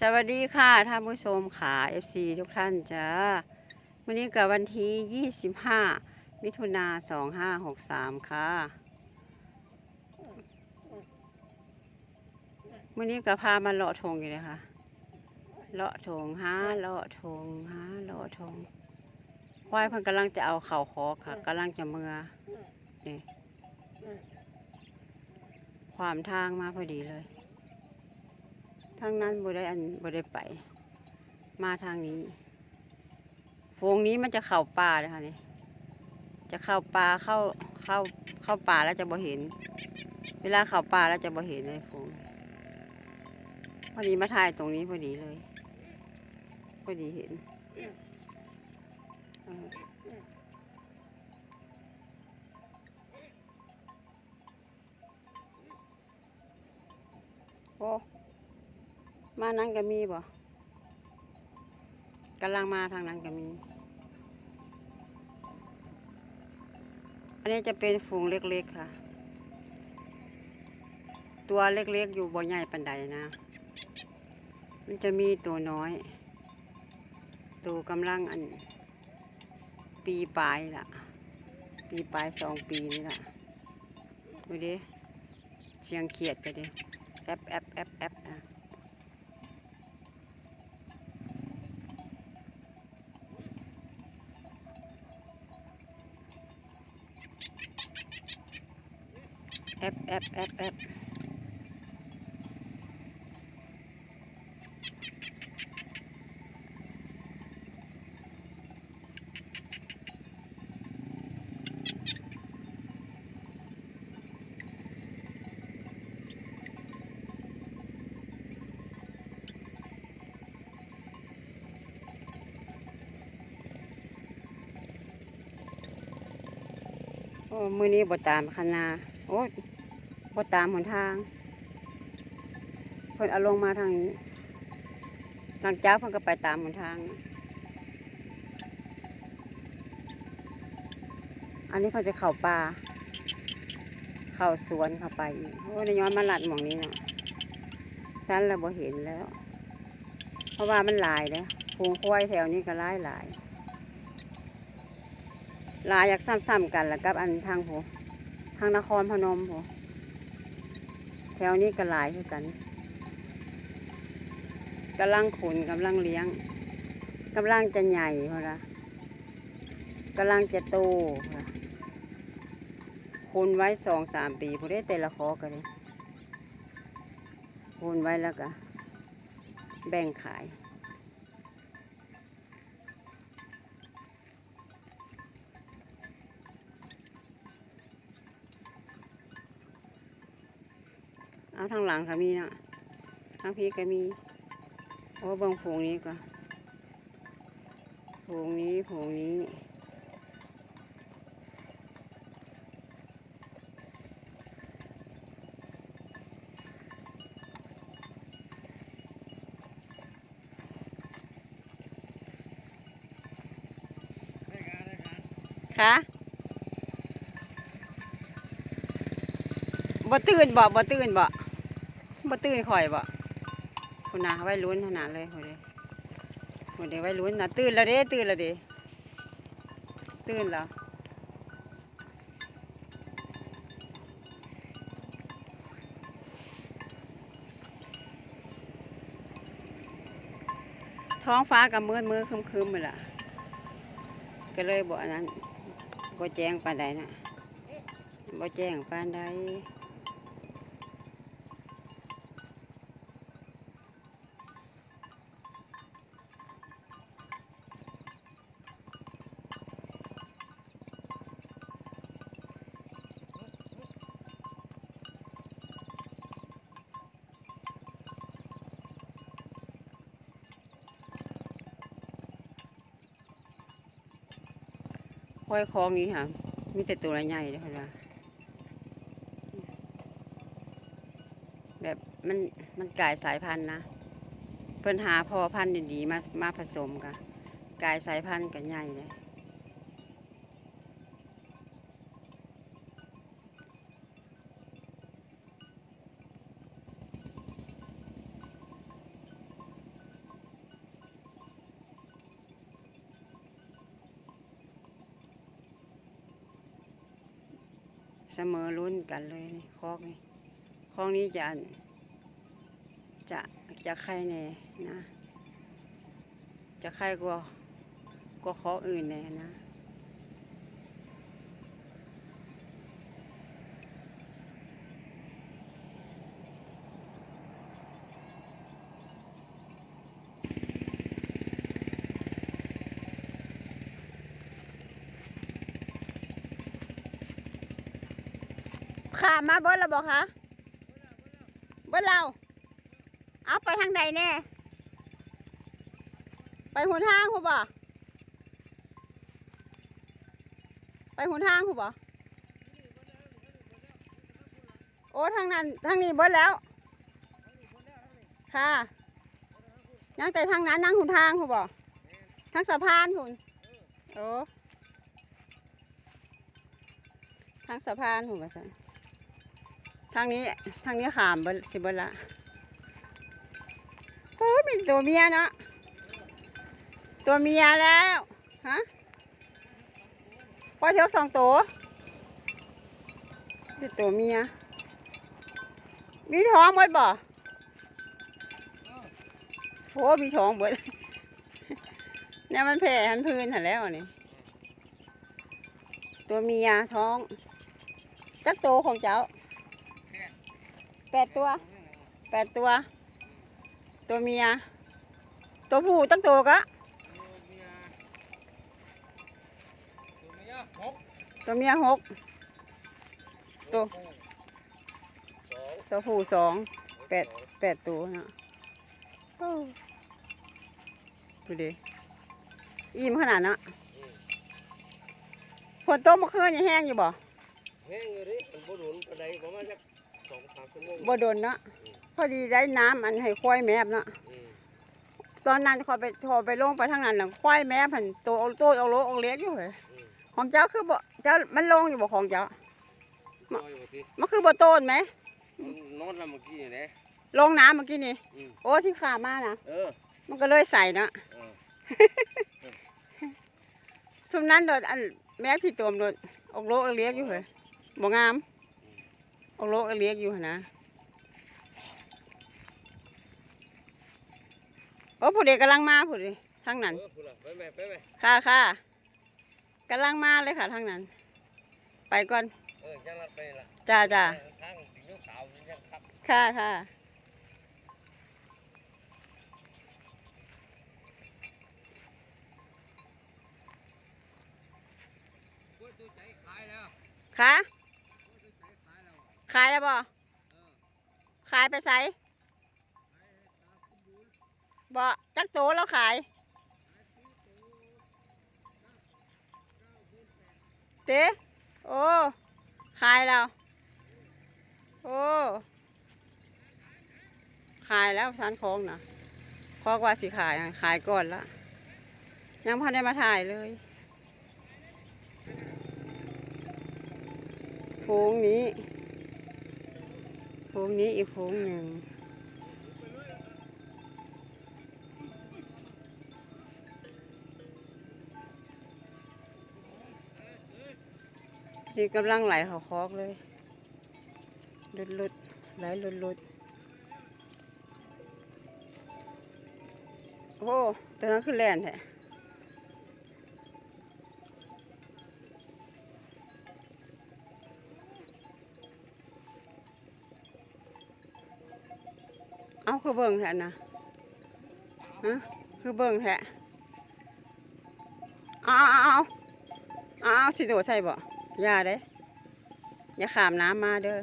สวัสดีค่ะท่านผู้ชมค่ะ FC ทุกท่านจ้าวันนี้กับวันที่ 25 มิถุนา2563 ค่ะวันนี้ก็พามาเลาะทงอยู่เลยค่ะ เลาะทงหาเลาะทงหาเลาะทงควายเพิ่นกำลังจะเอาเข่าคอกค่ะกำลังจะเมือนี่ความทางมาพอดีเลย ทางนั้นบ่ได้อันบ่ได้ไป มาทางนี้โฟงนี้มันจะเข้าป่าเลยค่ะนี่จะเข้าป่าเข้าเข้าเข้าป่าแล้วจะบ่เห็น เวลาเข้าป่าแล้วจะบ่เห็นเลยฟงพอดีมาถ่ายตรงนี้พอดีเลย พอดีเห็นโอ้ มานั้นก็มีบ่กำลังมาทางนั้นก็มี อันนี้จะเป็นฝูงเล็กๆค่ะ ตัวเล็กๆอยู่บ่ใหญ่ปันใดนะ มันจะมีตัวน้อย ตัวกำลังอัน ปีปลายล่ะ ปีปลายสองปีนี่ล่ะ ดูดิเชียงเขียดไปดิแอปแอปแอปแอปนะ แอปแอปแอปแอปโอ้ มือนี้บ่ตามคณาโอ้ บ่ตามหนทางเพิ่นเอาลงมาทางนี้ หลังจากเพิ่นก็ไปตามหนทาง อันนี้เขาจะเข้าป่าเข้าสวนเข้าไปอีกโอ้ยย้อนมาหลัดหมองนี้เนาะสั้นแล้วบ่เห็นแล้ว เพราะว่ามันหลายเลยฟูงควายแถวนี้ก็หลายหลายลายอยากซ้ำๆกันแล้วกับอันทางโหทางนครพนมโหแถ วนี้ก็หลายคือกันกำลังขุนกำลังเลี้ยงกำลังจะใหญ่พอละกำลังจะโตพอละขุนไว้สองสามปีพอได้แต่ละคอกันเลยคุณไว้แล้วก็แบ่งขาย เอาทางหลังก็มีเนาะทางพี่ก็มีโอ้เบางผงนี้ก็ผงนี้ผงนี้ค่ะบ่ตื่นบ่บ่ตื่นบ่ บ่ตื่นข่อยบ่คุณนาไว้ลุ้นขนาดเลยคนเดีคนเดีไว้ลุ้นนะตื่นแล้วเด้ตื่นแล้วเด้ตื่นแล้วท้องฟ้ากับมืดมืดคึมคึมๆไปละก็เลยบอกอันนั้นบ่แจ้งปานใดนะบ่แจ้งปานใด ห้อยคองนี้ค่ะ มีแต่ตัวใหญ่เลยค่ะแบบมันมันกลายสายพันธุ์นะ เพิ่นหาพอพันธุ์ดีๆมามาผสมกันกลายสายพันธุ์กันใหญ่เลย เสมอรุ่นกันเลยคอกนี่คอกนี้จะจะจะใครแน่นะ จะใครกว่ากว่าคอกอื่นแน่นะ ขามาเบิ้ลแล้วบอกคะเบิ้ลเราเอาไปทางใดแน่ ไปหุนทางคูบ่ไปหุนทางคูบ่โอ้ทางนั้นทางนี้เบิ้ลแล้ว ค่ะยังแต่ทางนั้นนั่งหุนทางคูบ่ทางสะพานหุนโอ้ทางสะพานหุนว่สัน ทางนี้ทางนี้ขามเบดสิเบดละโอ้ยมีตัวเมียเนาะตัวเมียแล้วฮะปล่อยเทือกสองตัวเป็นตัวเมียมีท้องเบิดบ่โอ้มีท้องเบิดเนี่ยมันแผ่หันพื้นหันแล้วนี่ตัวเมียท้องจักโตของเจ้า แปดตัวแปดตัว ตัวเมีย ตัวผู้ตั้งตัวกะตัวเมียหกตัวตัวผู้สองแปดแปดตัวเนาะโอ้ดูดิอิ่มขนาดเนาะฝนตกเมื่อคืนยังแห้งอยู่บ่แห้งอยู่ดิมันบ่โดนปานใดประมาณสัก สองสามชั่วโมงบ่โดนเนาะพอดีได้น้ำอันให้ควายแมบเนาะอืมตอนนั้นเขาไปโทรไปลงไปทางนั้นน่ะควายแม่ผันโตเอาโตเอาโลเอาเล็กอยู่เลยอืมของเจ้าคือบ่เจ้ามันลงอยู่บ่ของเจ้าลอยบ่ติมันคือบ่โตนไหมมันนอนแล้วเมื่อกี้นี่แหละลงน้ำเมื่อกี้นี่อืมโอ้ที่ขามานะเออมันก็เลยใส่เนาะเออซุมนั้นโดดอันแม่พี่ตัวมโดดออกโลเอาเล็กอยู่เลยบ่งามออก โลเอาเล็กอยู่หั่นนะโอ้ผู้เด็กกำลังมาผู้เด็กทางนั้นเออพุ่นล่ะไปแม่ไปแม่ค่ะค่ะกำลังมาเลยค่ะทางนั้น ไปก่อนเออจังลัดไปล่ะจ้าจ้าทางสิยกสาวนี่ยังครับค่ะค่ะกล้วยตู้ใจขายแล้วค่ะ ขายแล้วบ่เอขายไปใส่บ่จักโตแล้วขายเต้โอ้ ขายแล้ว โอ้ ขายแล้วทานของนะพอกว่าสิขายขายก่อนละยังพันได้มาถ่ายเลยโค้งนี้ โค้งนี้อีกโค้งหนึ่งนี่กำลังไหลเขาคอกเลยลุดลุดๆไหลลุดลุดๆโอ้ตัวนั้นคือแลนแท้ เอาคือเบิ่งแท้นะฮะคือเบิ่งแท้เอาเอาเอาเอาเอาสิโดดใส่บ่อย่าเด้อย่าขามน้ำมาเด้อ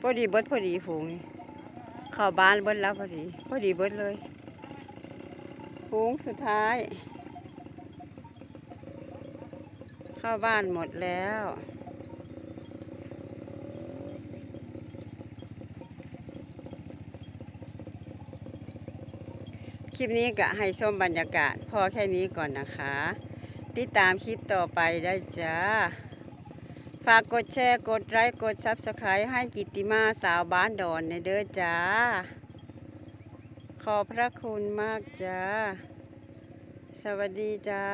พอดีเบิดพอดีฝูงนี่ เข้าบ้านเบิดแล้วพอดีพอดีเบิดเลยฝูงสุดท้าย เข้าบ้านหมดแล้วคลิปนี้ก็ให้ชมบรรยากาศพอแค่นี้ก่อนนะคะ ติดตามคลิปต่อไปได้จ้า ฝากกดแชร์กดไลค์กดซับสไครต์ให้กิตติมาสาวบ้านดอนในเด้อจ้า ขอบพระคุณมากจ้า สวัสดีจ้า